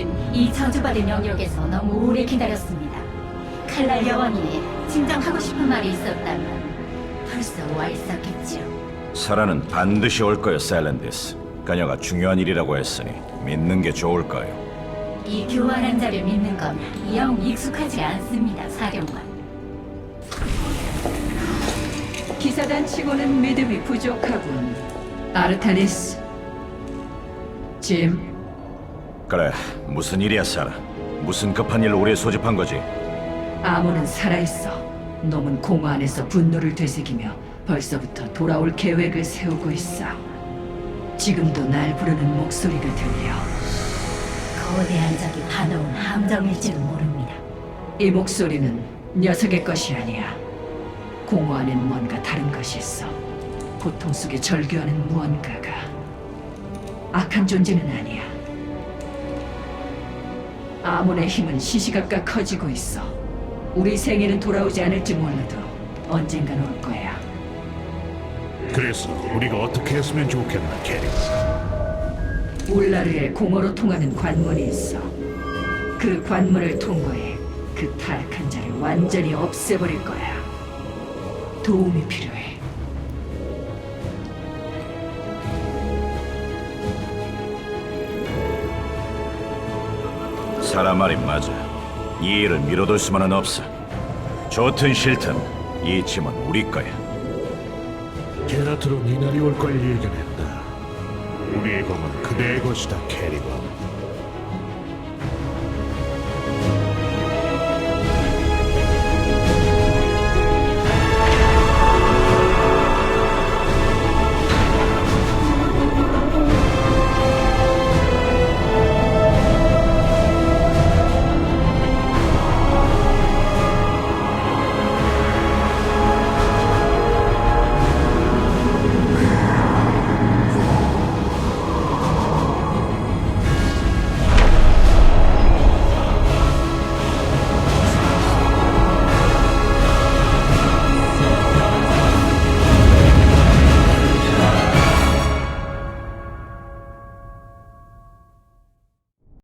이 저주받은 영역에서 너무 오래 기다렸습니다. 칼날 여왕이 진정하고 싶은 말이 있었다면 벌써 와 있었겠지요. 사라는 반드시 올 거요, 셀렌디스. 그녀가 중요한 일이라고 했으니 믿는 게 좋을 거요. 이 교활한 자를 믿는 건 영 익숙하지 않습니다, 사령관. 기사단 치고는 믿음이 부족하군. 아르타니스. 짐, 그래, 무슨 일이야, 사라? 무슨 급한 일로 우리 소집한 거지? 아무는 살아있어. 놈은 공허 안에서 분노를 되새기며 벌써부터 돌아올 계획을 세우고 있어. 지금도 날 부르는 목소리가 들려. 거대한 적이 파놓은 함정일지도 모릅니다. 이 목소리는 녀석의 것이 아니야. 공허 안엔 뭔가 다른 것이 있어. 고통 속에 절규하는 무언가가. 악한 존재는 아니야. 아몬의 힘은 시시각각 커지고 있어. 우리 생에는 돌아오지 않을지 몰라도 언젠간 올 거야. 그래서 우리가 어떻게 했으면 좋겠나, 캐리? 울라르에 공허로 통하는 관문이 있어. 그 관문을 통과해 그 타락한 자를 완전히 없애버릴 거야. 도움이 필요해. 사라 말이 맞아. 이 일을 미뤄둘 수만은 없어. 좋든 싫든 이 짐은 우리 거야. 게라트로 이날이 올 걸 예견했다. 우리의 검은 그대의 것이다, 캐리건.